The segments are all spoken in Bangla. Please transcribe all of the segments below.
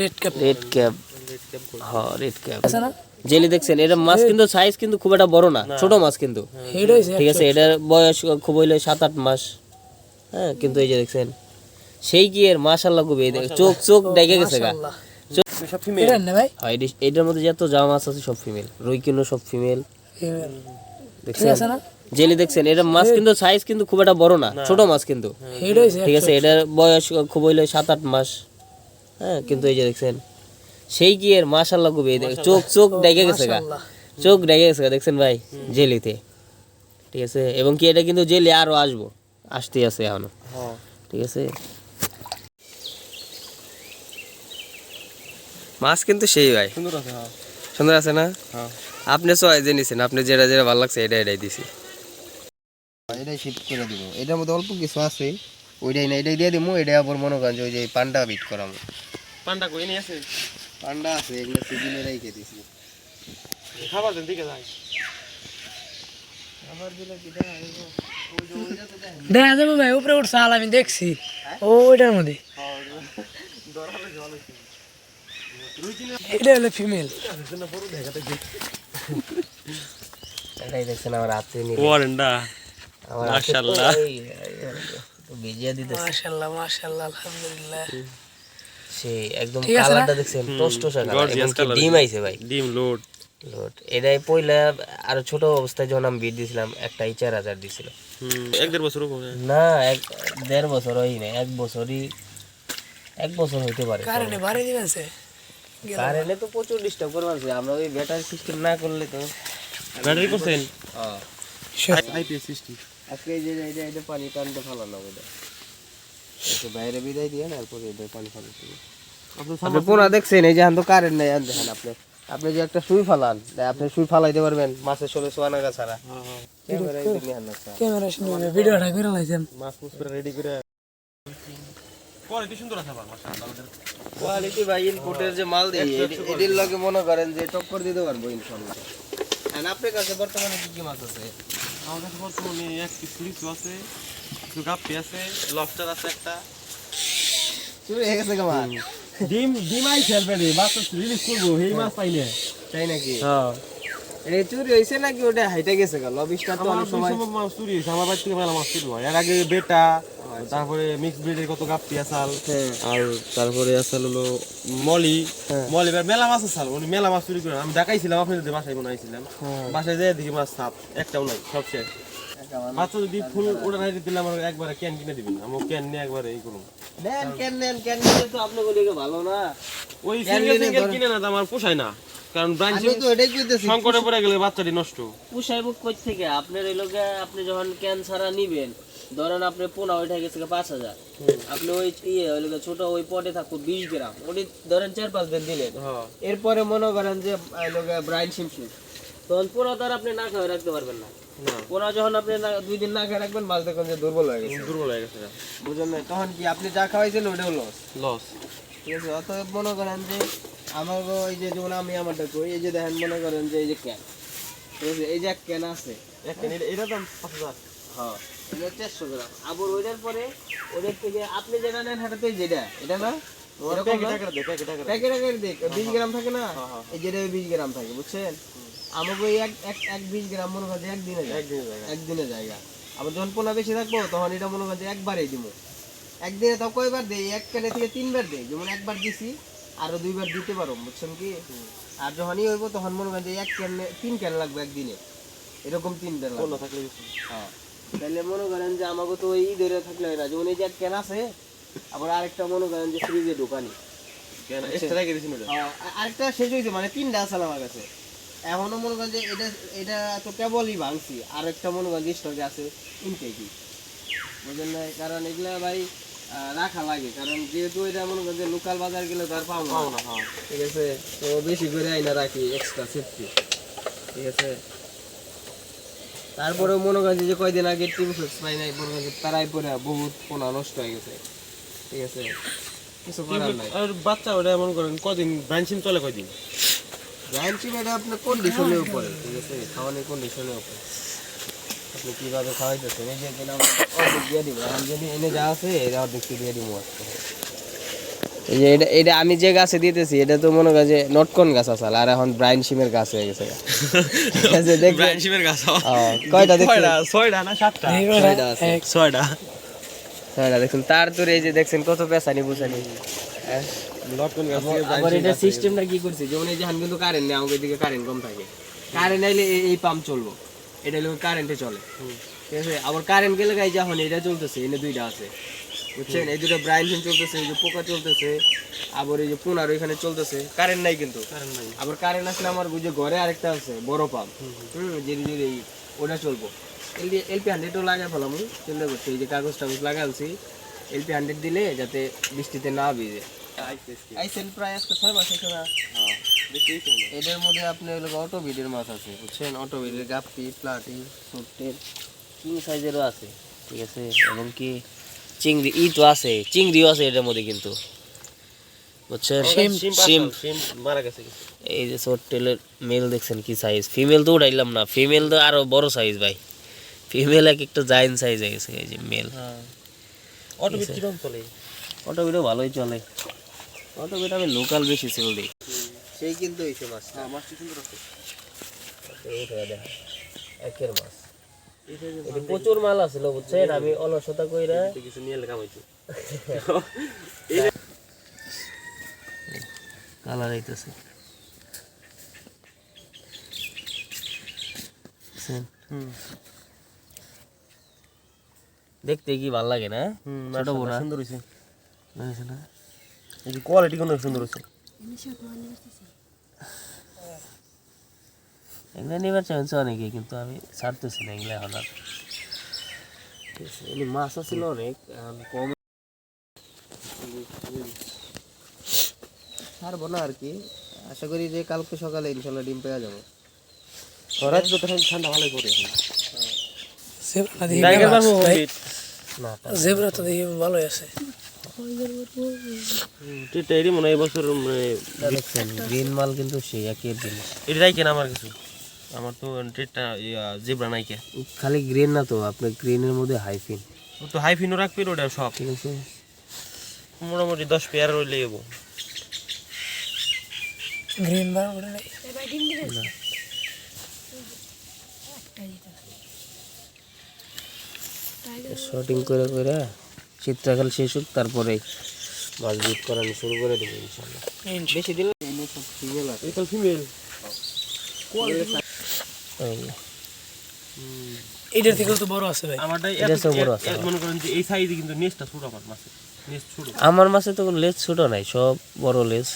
রেড ক্যাপ রেড ক্যাপ হ্যাঁ রেড ক্যাপ আছে না? জেলি দেখছেন এটা মাছ কিন্তু সাইজ কিন্তু খুব একটা বড় না ছোট মাছ কিন্তু। ঠিক আছে এটার বয়স খুব হইলে সাত আট মাস। হ্যাঁ কিন্তু এই যে দেখছেন সেই কি এর? মাশাল্লাহ খুবই এই চোখ চোখ ডেকে গেছে গা। মাশাআল্লাহ। চোখ ভাই। এটার মধ্যে যত জামা মাছ আছে সব ফিমেল রুই কিনো সব ফিমেল Female। দেখছেন? জেলি দেখছেন এটা মাছ কিন্তু সাইজ কিন্তু খুব একটা বড় না ছোট মাছ কিন্তু। ঠিক আছে এটার বয়স খুব হইলে সাত আট মাস। হ্যাঁ কিন্তু এই যে দেখছেন সেই কি এর মাশাল্লাহ খুবই চোখ চোখ ডেকে গেছে গা। চোখ ডেকে গেছে গা, দেখছেন ভাই? জেলিতে। ঠিক আছে? এবং কি এটা কিন্তু জেলি আরও আসব আসতে আছে এখনও। ঠিক আছে? মাছ কিন্তু সেই ভাই। সুন্দর আছে হ্যাঁ। সুন্দর আছে না? হ্যাঁ। আপনি সবাই যে নিছেন আপনি যেটা যেটা ভালো লাগছে এটা এটাই দিছি। এটাই শিফট করে দিব। এটার মধ্যে অল্প কিছু আছে। ওইটাই না এটাই দিয়ে দিব এটাই আবার মনে করেন যে ওই যে পান্ডা বিট করাবো পান্ডা কই নিয়ে আছে পান্ডা আছে এগুলো সিজনে রেখে দিছি। খাবার দেন দিকে যাই। দেখা যাবে ভাই উপরে উঠছে আল আমি দেখছি। ও ওইটার মধ্যে। এটা হলো ফিমেল এটাই দেখছেন আমার হাতে নিয়ে ওয়ারেন্ডা। আমার মাশাআল্লাহ। ভিজিয়ে দিতেছে। মাশাআল্লাহ মাশাআল্লাহ আলহামদুলিল্লাহ। সেই একদম? কালারটা দেখছেন টস টসা কালার এবং ডিম আইছে ভাই। ডিম লোড। লোট এটাই পয়লা আরও ছোট অবস্থায় যখন আমি বিট দিছিলাম একটা চার হাজার দিছিল। হুম এক দেড় বছর হবে না এক দেড় বছর হয় না এক বছরই এক বছর হইতে পারে। কারণে বাড়ি দিবেন সে কারেন্টে তো প্রচুর ডিস্টার্ব করে মারছে আমরা ওই ব্যাটারি সিস্টেম না করলে তো ব্যাটারি করছেন? আইপিএস সিস্টেম আজকে এই যে এটা এটা পানি টানতে ভালো না ওইটা বাইরে বিদায় দিয়ে না এরপরে এটা পানি আপনি পোনা দেখছেন এই যে এখন তো কারেন্ট নাই দেখেন আপনি। আপনি যে একটা সুই ফালান আপনি সুই ফালাইতে পারবেন মাছের ষোলো সোয়ানাগা ছাড়া। ক্যামেরা এই দিকে আন না স্যার। ক্যামেরা শুনে ভিডিওটা করে লাইছেন। মাছ মুছ করে রেডি করে কোয়ালিটি সুন্দর আছে আবার কোয়ালিটি ভাই ইনপুটের যে মাল দিই এটির লগে মনে করেন যে টক্কর দিতে পারব ইনশাল্লাহ আপনার কাছে বর্তমানে কি কি মাছ আছে? আমার কাছে বর্তমানে এক পিস লিচু আছে একটু গাপ্পি আছে লবস্টার আছে একটা। চুরি হয়ে গেছে মাছ ডিম ডিম আইছে অলরেডি মাছ রিলিজ করব এই মাছ পাইলে। তাই নাকি? হ্যাঁ। এটা চুরি হয়েছে নাকি? ওটা হাইটে গেছে গা। লবিস্টার তো অনেক সময় সময় মাছ চুরি হয়েছে আমার বাড়ি থেকে মেলা মাছ চুরি হয় এর আগে বেটা তারপরে মিক্স ব্রিডের কত গাপ্পি আসাল হ্যাঁ। আর তারপরে আসাল হলো মলি। মলি এবার মেলা মাছ আসাল উনি মেলা মাছ চুরি করে। আমি দেখাইছিলাম আপনাদের বাসায় মনে আইছিলাম বাসায় যেয়ে দেখি মাছ সাপ একটাও নাই সব শেষ। মাত্র যদি ফুল ওটা নাই দিলে আমার একবারে ক্যান কিনে দিবেন আমার ক্যান নিয়ে একবারে এই করুন। নেন কেন নেন কেন নিলে তো আপনার গলিকে ভালো না। ওই সিঙ্গেল সিঙ্গেল কিনে না আমার পোষায় না। কারণ ব্রাঞ্চ আমি তো এটাই কইতেছি সংকটে পড়ে গেলে বাচ্চাটি নষ্ট। পুষাইব কই থেকে? আপনার এই লোকে আপনি যখন ক্যান ছাড়া নিবেন ধরেন আপনি পোনা ওইটা গেছে পাঁচ হাজার। আপনি ওই ইয়ে ওই ছোট ওই পটে থাকব বিশ গ্রাম। ওটি ধরেন চার পাঁচ দিন দিলেন। হ্যাঁ। এরপরে মনে করেন যে ব্রাইন শিমশিম তখন পোনা তো আর আপনি না খাওয়া রাখতে পারবেন না। পোনা যখন আপনি দুই দিন না খেয়ে রাখবেন মাছ দেখবেন যে দুর্বল হয়ে গেছে। দুর্বল হয়ে গেছে। বুঝলেন না? তখন কি আপনি যা খাওয়াইছেন ওটাও লস লস ঠিক আছে? অতএব মনে করেন যে আমার এই যে যেমন আমি আমারটা কই এই যে দেখেন মনে করেন যে এই যে ক্যান ঠিক আছে? এই যে এক ক্যান আছে। এটা দাম পাঁচ হাজার। হ্যাঁ। এটা চারশো গ্রাম। আবার ওইটার পরে ওদের থেকে আপনি যেটা নেন সেটাতে যেটা। এটা না? এরকম না? টাকা দে টাকা টাকা প্যাকেট আকারে দেখ বিশ গ্রাম থাকে না? যেটা বিশ গ্রাম থাকে বুঝছেন? আমাকে এক এক এক বিশ গ্রাম মনে করেন একদিনে জায়গা। আবার যখন পোনা বেশি থাকব তখন এটা মনে একবারেই দিব একদিনে তাও কয়বার দেই? এক ক্যানে থেকে তিনবার দেয় যেমন একবার দিছি আরও দুইবার দিতে পারো বুঝছেন কি? আর যখনই হইব তখন মনে করেন যে এক ক্যানে তিন ক্যান লাগবে একদিনে? এরকম তিনবার লাগবে। থাকলে হ্যাঁ। তাহলে মনে করেন যে আমাকে তো ওই ধরে থাকলে হয় না। যেমন এই যে ক্যান আছে আবার আরেকটা মনে করেন যে ফ্রিজে ঢোকানি। হ্যাঁ, আর- আরেকটা শেষ হয়েছে মানে তিনটা আছে আমার কাছে। এখনও মনে করেন যে এটা এটা তো কেবলই ভাঙছি। আর একটা মনে করেন যে স্টকে আছে ইনটেকই বুঝলেন না? কারণ এগুলা ভাই রাখা লাগে। কারণ যেহেতু এটা মনে করেন যে লোকাল বাজার গেলে তো আর পাবো না। ঠিক আছে? তো বেশি করে আইনা রাখি এক্সট্রা সেফটি ঠিক আছে? তারপরেও মনে করেন যে কয়দিন আগে টিম ফ্লেক্স পাই নাই মনে যে তারাই পরে বহুত পোনা নষ্ট হয়ে গেছে। ঠিক আছে? কিছু করার নাই। আর বাচ্চা ওটা মনে করেন কদিন ব্রাঞ্চিং চলে কয়দিন? চিপ এটা আপনার কন্ডিশনের উপরে ঠিক আছে? খাওয়ানোর কন্ডিশনের উপরে। আপনি কীভাবে খাওয়াইতেছেন? এই যে আমরা অর্ধেক দিয়ে দিব। এখন যদি এনে যা আছে এটা অর্ধেক দিয়ে দিব। আজকে এই যে এটা এটা আমি যে গাছে দিতেছি এটা তো মনে কর যে নটকন গাছ আসল আর এখন ব্রাইন সিমের গাছ হয়ে গেছে ব্রাইন শিমের গাছ কয়টা দেখছেন? ছয়টা না সাতটা? ছয়টা ছয়টা। ছয়টা দেখছেন। তার তোর এই যে দেখছেন কত পেশানি বুঝানি হ্যাঁ? আবার এটা সিস্টেমটা কি করছে? যেমন এই যে হান কিন্তু কারেন্ট নেই আমাদের দিকে কারেন্ট কম থাকে। কারেন্ট আইলে এই- পাম্প চলবো। এটা হলো কারেন্টে চলে। ঠিক আছে? আবার কারেন্ট গেলে গাই যখন এটা চলতেছে। এনে দুইটা আছে। বুঝছেন? এই দুটো ব্রাইন ফিন চলতেছে এই যে পোকা চলতেছে আবার এই যে পুনার ওইখানে চলতেছে কারেন্ট নাই কিন্তু। আবার কারেন্ট আসলে আমার বুঝে ঘরে আরেকটা আছে বড় পাম্প হুম যে যে ওটা চলবো। এলপি এলপি হান্ড্রেডও লাগাই ফেলাম চিন্তা করছি এই যে কাগজ টাগজ লাগালছি এলপি হান্ড্রেড দিলে যাতে বৃষ্টিতে না ভিজে। আইসেন প্রায় আজকে ছয় মাস হয়েছে না? এটার মধ্যে আপনি হলো অটো বিডের মাছ আছে বুঝছেন? অটো বিডের গাপ্পি প্লাটি সুটের কিং সাইজেরও আছে ঠিক আছে? এবং কি চিংড়ি ই তো আছে চিংড়িও আছে এটার মধ্যে কিন্তু। বুঝছেন? সিম মারা গেছে এই যে সোটেলের মেল দেখছেন কি সাইজ ফিমেল তো উঠাইলাম না ফিমেল তো আরও বড় সাইজ ভাই। ফিমেল এক একটা জায়েন্ট সাইজ হয়ে গেছে এই যে মেল অটো বিট কীরকম চলে। অটো বিটও ভালোই চলে। অটো বিট আমি লোকাল বেশি সেল দিই। সেই কিন্তু হয়েছে মাছ হ্যাঁ মাছটি সুন্দর আছে। একের মাছ। প্রচুর মাল আছিল বুঝছেন? আমি অলসতা কইরা কিছু নিয়ে লেখা কালার আইতেছে। দেখতে কি ভালো লাগে না? ছোট বোনা। সুন্দর হয়েছে না? কোয়ালিটি কোনো সুন্দর হয়েছে এগুলো নিবার চাইছে অনেকে কিন্তু আমি ছাড়তেছি না এগুলো এখন আর। ঠিক আছে, এমনি মাছ আছিল অনেক কম ছাড়বো না আর কি। আশা করি যে কালকে সকালে ইনশাল্লাহ ডিম পেয়ে যাব। তো তখন ঠান্ডা ভালোই জেব্রা তো দেখি ভালোই আছে। মনে হয় এবছর মানে গ্রিন মাল কিন্তু সেই একই জিনিস। এটাই কেন আমার কিছু। আমার তো ট্রেডটা জিব্রা নাই কে খালি গ্রিন না তো? আপনার গ্রিনের মধ্যে হাইফিন ও তো হাই ফিনো রাখবি ওটা সব। ঠিক আছে। মোটামুটি দশ পেয়ার রইলে যাব গ্রিন বার ওটা শর্টিং করে করে শীতকাল শেষ হোক তারপরে মাছ বিট করানো শুরু করে দেবো ইনশাল্লাহ বেশি দিন ফিমেল আছে এটা ফিমেল এই যে। এটার থেকেও তো বড় আছে ভাই। এত- বড় আছে। মনে করেন যে এই সাইজে কিন্তু নেসটা ছোট আমার ছোট। আমার মাছে তো কোনো লেজ ছোট নাই সব বড় লেজ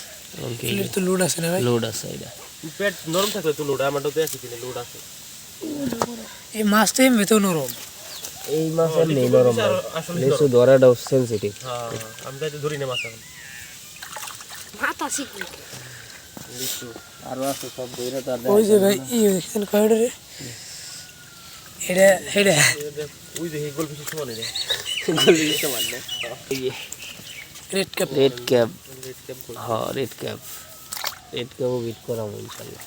তো লোড আছে না ভাই? লোড আছে এটা। পেট নরম থাকলে তো লোড আমারটা তো কিনে লোড আছে। এই মাছটা এমনি তো নরম। এই মাছ এমনি নরম লেসু ধরাটাও সেন্সিটিভ হ্যাঁ আমি তো ধরি না মাছ এখন। আরও আছে সব ধরে তো ওই যে ভাই ই দেখছেন এটা এটা। ওই যে গোল পিছিয়ে সমানে রে রেড কাপ রেড ক্যাপ হ্যাঁ রেড ক্যাপ রেড ক্যাপও বিট করাবো ইনশাল্লাহ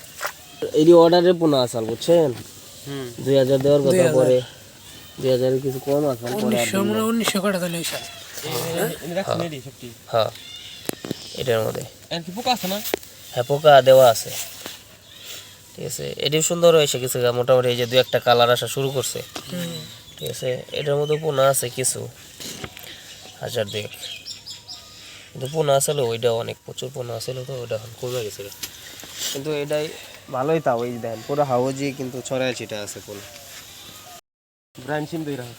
এটি অর্ডারে পোনা আসাল বুঝছেন? হুম। দুই হাজার দেওয়ার কথা পরে। দুই হাজারের কিছু কম আসাল পরে উনিশশো হয় কটা সবটি হ্যাঁ। এটার মধ্যে। এর কি পোকা আছে না? হ্যাঁ পোকা দেওয়া আছে। ঠিক আছে, এটিও সুন্দর হয়েছে কিছু মোটামুটি এই যে দু একটা কালার আসা শুরু করছে। ঠিক আছে, এটার মধ্যে পোনা আছে কিছু। হাজার দুয়েক কিন্তু পোনা আসলে ওইটা অনেক, প্রচুর পোনা আসলে তো ওইটা এখন কমে গেছে কিন্তু এটাই ভালোই তাও, এই দেন পুরো হাউজি কিন্তু ছড়ায় ছিটা আছে পোনা। ব্রাইন সিম দই রাখা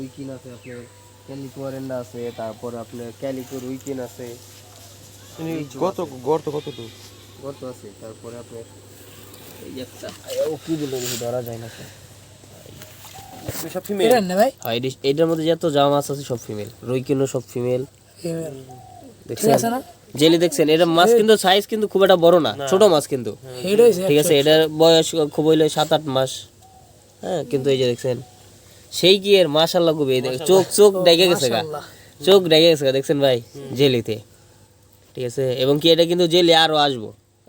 উইকিন আছে, আপনার ক্যালিকোয়ারেন্ডা আছে, তারপর আপনার ক্যালিকো উইকিন আছে। কত গর্ত কত তো গর্ত আছে তারপরে আপনার এই একটা। ও কি বলে ধরা যায় না সব ফিমেল না ভাই? হ্যাঁ এটি- এটার মধ্যে যত জামা মাছ আছে সব ফিমেল রুইকিনও সব ফিমেল। দেখছেন? আছে না? জেলি দেখছেন? এটা মাছ কিন্তু সাইজ কিন্তু খুব একটা বড় না ছোট মাছ কিন্তু। ঠিক আছে এটার বয়স খুব হইলে সাত আট মাস। হ্যাঁ কিন্তু এই যে দেখছেন সেই কি এর? মাশাল্লাহ খুবই এই চোখ চোখ ডেকে গেছে গা। চোখ ডেকে গেছে দেখছেন ভাই? জেলিতে। ঠিক আছে? এবং কি এটা কিন্তু জেলি আরও আসব।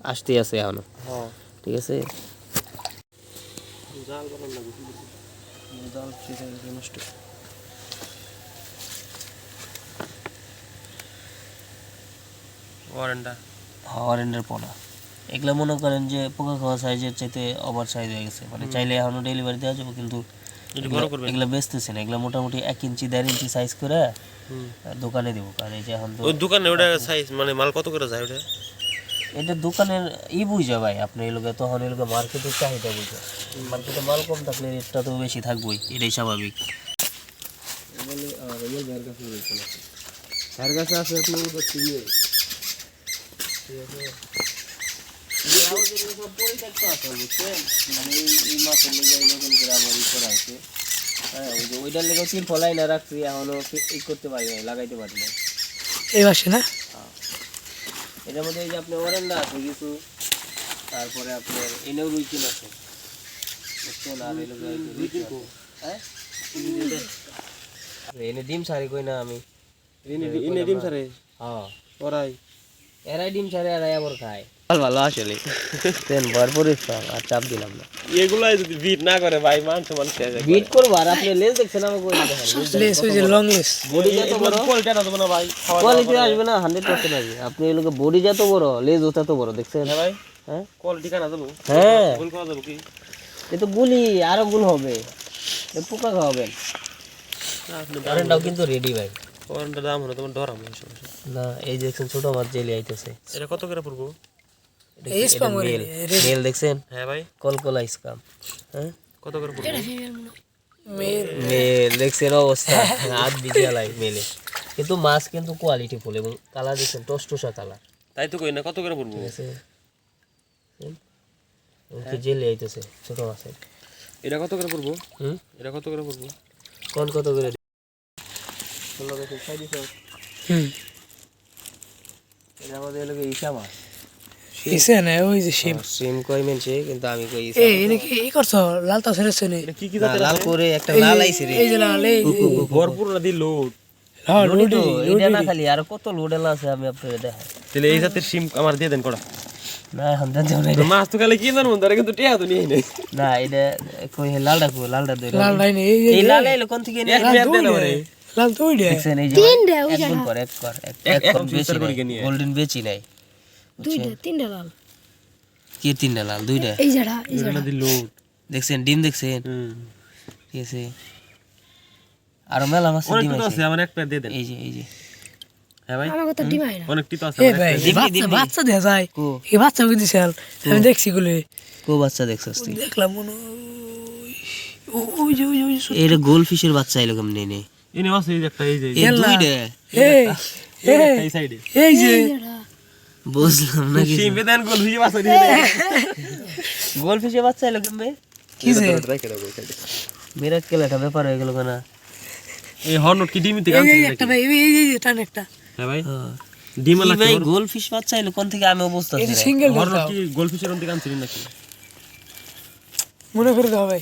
আসতে আছে এখনও। হ্যাঁ। ঠিক আছে? অরেন্ডের পোনা এগুলো মনে করেন যে পোকা খাওয়া সাইজের চাইতে ওভার সাইজ হয়ে গেছে। মানে চাইলে এখনও ডেলিভারি দেওয়া যাবে কিন্তু এগুলো বেচতেছে না এগুলো মোটামুটি এক ইঞ্চি দেড় ইঞ্চি সাইজ করে। দোকানে দেবো। কারণ এই যে এখন ওই দোকানে ওটা সাইজ মানে মাল কত করে যায় ওটা? এটা দোকানের ই বুঝা ভাই আপনি এই তখন এই মার্কেটের চাহিদা বুঝে। মার্কেটে মাল কম থাকলে রেটটা তো বেশি থাকবেই এটাই স্বাভাবিক। তার কাছে আছে আপনি ওদের চিনিয়ে হ্যাঁ, ওইটার লেগে তিন ফলাই না রাখছি এখনও ই করতে পারি নাই লাগাইতে পারি নাই এই পাশে না? এটার মধ্যে এই যে আপনার ওরেন্ডা আছে কিছু তারপরে আপনার এনেও রুইকিন আছে বুঝছেন আর হ্যাঁ এনে ডিম সারি কই না আমি। ইনে ডিম সারে? হ্যাঁ। ওরাই। এরাই ডিম সারি আর আবার খায়। ভালো আসলে। ভরপুর আর চাপ দিলাম না। এগুলাই যদি বিট না করে ভাই বিট করব আর আপনি লেজ দেখছেন আমাকে ওই লেস ওই যে লং লেস বডি যত বড় কোয়ালিটি না দেবো না ভাই কোয়ালিটি আসবে না হান্ড্রেড পার্সেন্ট আসবে। আপনি এই লোকে বডি যত বড় লেজ ওটা তো বড় দেখছেন? হ্যাঁ ভাই। হ্যাঁ? কোয়ালিটি কেনা দেবো হ্যাঁ। ভুল করা দেবো কি? এ তো গুলি আরও গুল হবে। পোকা খাওয়াবেন। কারেন্টটাও কিন্তু রেডি ভাই। ওয়ারেন্টার দাম হলো তোমার ডরাম না এই যে দেখছেন ছোট মাছ জেলি আইতেছে। এটা কত করে পড়ব? এই স্পাম করে মেল মেল দেখছেন? হ্যাঁ ভাই। কলকলা ইসকাম হ্যাঁ? কত করে পড়ব? মেল দেখছেন অবস্থা? হাত লাই মেলে কিন্তু মাছ কিন্তু কোয়ালিটি ফুল এবং কালার দেখছেন টসটসা কালার তাই তো কই না কত করে পড়ব? আছে জেলি আইতেছে ছোট মাছের। এটা কত করে পড়ব? হুম? এটা কত করে পড়ব? কোন কত করে হুম। এটা আমাদের এলাকায় ইসা মাছ। এসে না ওই যে শিম। সিম কই মেনছে কিন্তু আমি কই ইসা এই এনে ই করছ? লাল তো ছেড়েছে নি? এটা কি কি লাল করে একটা লাল আইছে রে। এই যে লাল এই ভরপুর না দিল লোড? হ্যাঁ লোডি লুডি না খালি আর কত লোডেল আছে আমি আপনাকে দেখাই। তাহলে এই জাতের সিম আমার দিয়ে দেন কড়া। না এখন জানতে হবে না মাছ তো খালি কি জানব তারা কিন্তু টিয়া তো নিয়ে নেই। না এটা কই হে লালটা কই দই লাল এই যে লাল এলো কোন থেকে নিয়ে লাল তো রে। লাল তো ওই দেখছেন এই যে এক গুণ কর এক কর এক এক কর বেশি নাই গোল্ডেন বেচি নাই দুইটা তিনটা লাল। কি তিনটা লাল? দুইটা এই জায়গা এই জায়গা দিল লোড দেখছেন ডিম দেখছেন? হুম। ঠিক আছে। আর মেলা মাছ ডিম আছে। আছে আমার এক প্যাট দিয়ে দেন। এই যে এই যে। হ্যাঁ এক বাচ্চা বাচ্চা দেখা যায়। এই বাচ্চা বুঝি আমি দেখছি গুলো। কো বাচ্চা দেখছস দেখলাম মনে ওই যে ওই যে এটা গোল ফিশের বাচ্চা এলো কেমনে। এনে আছে এই একটা এই যে এই দুইটা এই এই এই সাইডে। এই যে বুঝলাম না কিছু। সিম বেদেন গোল হুই মাছ দিয়ে গোল ফিশের বাচ্চা এলো কেমনে কি যে? মিরাক্কেল একটা ব্যাপার হয়ে গেল না এই হর্নট কি ডিমিতে এই এই একটা ভাই এই টান একটা। হ্যাঁ ভাই। ডিম ভাই গোল ফিশ বাচ্চা এলো কোন থেকে আমি অবস্থা এই সিঙ্গেল হর্নট কি অন্তে গানছিলেন নাকি? মনে করে দাও ভাই।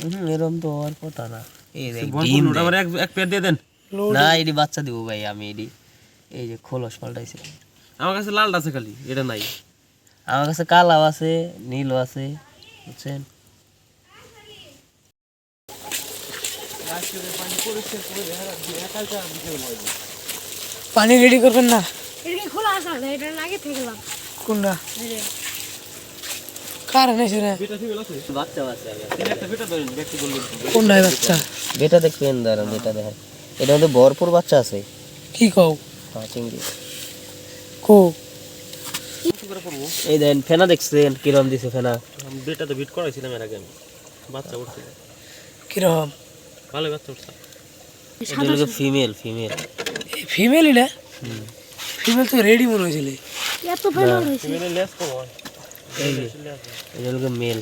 হুম এরকম তো হওয়ার কথা না। এক এক দিয়ে দেন। না এটি বাচ্চা দিব ভাই আমি এটি এই যে খোলস পাল্টাইছে। আমার কাছে লালটা আছে খালি এটা নাই। আমার কাছে কালাও আছে নীলও আছে বুঝছেন? পানি রেডি করবেন না? এটা খোলা আছে এটা আগে থেকে কোনটা? কার এনেছে রে? বাচ্চা? বেটা বাচ্চা দেখবেন দাঁড়ান বেটা দেখেন এটা মধ্যে ভরপুর বাচ্চা আছে। কি কও? হ্যাঁ চিংড়ি। কো এই দেন ফেনা দেখছেন কিরম দিছে ফেনা। বেটা তো বিট করাইছিলাম এর আগে আমি। বাচ্চা উঠছে। কীরকম ভালো বাচ্চা উঠছে। এটা হলো ফিমেল ফিমেল ফিমেল এটা ফিমেল তো রেডি মনে হয়েছিল। এত ফেলাল হয়েছে। মেলে লেস কম হয়। এই যে এটা হলো মেল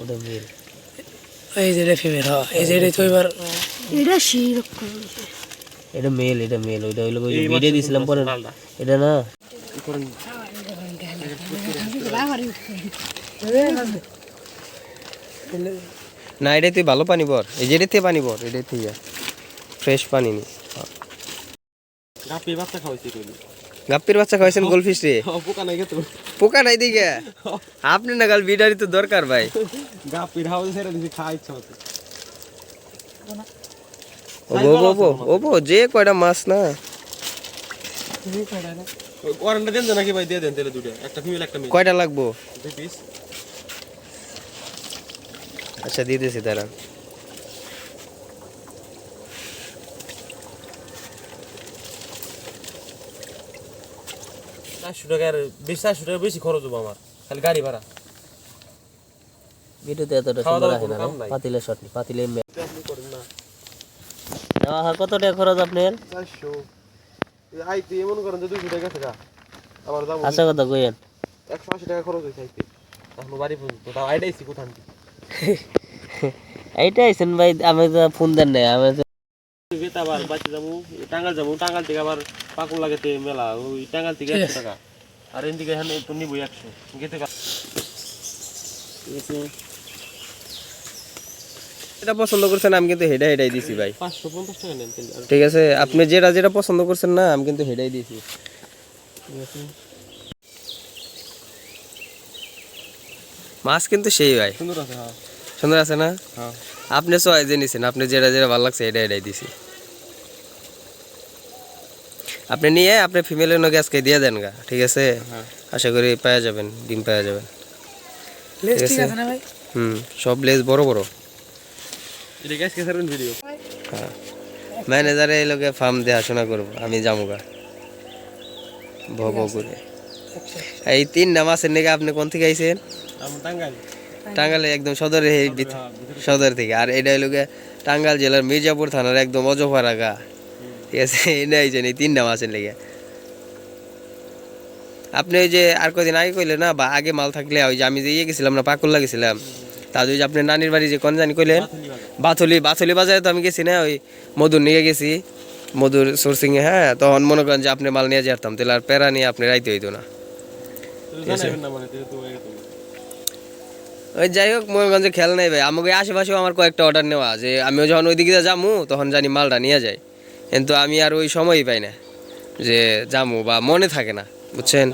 ওটা মেল এই যে ফিমেল হ্যাঁ এই যে এটা তো এবার এটা সেই এটা মেল এটা মেল ওইটা হইল ওই ভিডিও দিছিলাম পরে। এটা না? না এটা তুই ভালো পানি বর। এই যে এটাতে পানি বর এটাই ফ্রেশ পানি নি। গাপি বাচ্চা খাওয়াইছি গাপ্পির বাচ্চা খাওয়াইছেন গোলফিশ রে পোকা নাই গেতো পোকা নাই দিকে? আপনি না কাল বিডারি তো দরকার ভাই। গাপির হাওয়া ছেড়ে দিছি খাওয়া ইচ্ছা হচ্ছে। ওবো ওবো ওবো যে কয়টা মাছ না? ওয়ারেন্টি দেন নাকি ভাই? দিয়ে দেন তাহলে দুটো। একটা ফিমেল একটা মেল কয়টা লাগবো? দুই পিস আচ্ছা দিয়ে দিয়েছি দাঁড়ান। চারশো টাকার বেশি চারশো টাকা বেশি খরচ হব আমার খালি গাড়ি ভাড়া। ভিডিওতে এতটা সুন্দর আসে না কোনো কাম নাই। পাতিলে শট পাতিলে এমনি করেন না। নেওয়া কত টাকা খরচ আপনার? চারশো। আইতে এমন করেন যে দুশো টাকা আমার দাম আশা কথা কইেন একশো আশি টাকা খরচ হয়েছে আইতে এখন বাড়ি পর্যন্ত তাও আইডাইছি কোথান এইটা আইছেন ভাই আমি তো ফোন দেন নাই আমি তো আবার বাচ্চা যাব টাঙ্গাল যাব টাঙ্গাল থেকে আবার পাকুর লাগাতে মেলা ওই টাঙ্গাল থেকে একশো টাকা। আর এদিকে এখানে তো নিবো একশো গেতে যেটা পছন্দ করছেন আমি কিন্তু হেডা হেডাই দিছি ভাই। পাঁচশো পঞ্চাশ টাকা নেন ঠিক আছে আপনি যেটা যেটা পছন্দ করছেন না আমি কিন্তু হেডাই দিয়েছি মাছ কিন্তু সেই ভাই। সুন্দর আছে হ্যাঁ। সুন্দর আছে না? হ্যাঁ। আপনি চয়েস যে নিছেন আপনি যেটা যেটা ভালো লাগছে এটা এটাই দিছি। আপনি নিয়ে আপনি ফিমেলের নগে আজকে দিয়ে দেন গা ঠিক আছে? হ্যাঁ। আশা করি পাওয়া যাবেন ডিম পাওয়া যাবেন। লেস ঠিক আছে। আছে না ভাই? হুম সব লেজ বড় বড়। এটা গ্যাস কে সারবেন ভিডিও হ্যাঁ। ম্যানেজারে এই লোকে ফার্ম দেখাশোনা করব আমি যাব গা। ভ ভ করে। এই তিনটা মাসের নাকি আপনি কোন থেকে আইছেন? আমার টাঙ্গাইল। টাঙ্গালে একদম সদরে সদর থেকে। আর এটা হলো গিয়ে টাঙ্গাল জেলার মির্জাপুর থানার একদম অজপাড়া গা। ঠিক আছে? এটা এই তিনটা মাসের লেগে। আপনি ওই যে আর কদিন আগে কইলে না বা আগে মাল থাকলে ওই যে আমি যে ইয়ে গেছিলাম না পাকুল্লা গেছিলাম তা ওই যে আপনার নানির বাড়ি যে কোন জানি কইলেন? বাথলি বাথলি বাজারে তো আমি গেছি না ওই মধুর নিয়ে গেছি। মধুর সোর্সিং এ হ্যাঁ তখন মনে করেন যে আপনি মাল নিয়ে যেতাম তাহলে আর প্যারা নিয়ে আপনি রাইতে হইতো না জানাবেন না মানে তো একদম ওই যাই হোক ময়ূরগঞ্জে খেয়াল নাই ভাই। আমাকে আশেপাশেও আমার কয়েকটা অর্ডার নেওয়া যে আমিও যখন ওইদিকে যামু তখন জানি মালটা নিয়ে যাই কিন্তু আমি আর ওই সময়ই পাই না যে যামু বা মনে থাকে না বুঝছেন?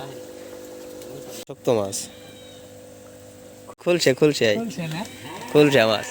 শক্ত মাছ। খুলছে খুলছে। খুলছে মাছ।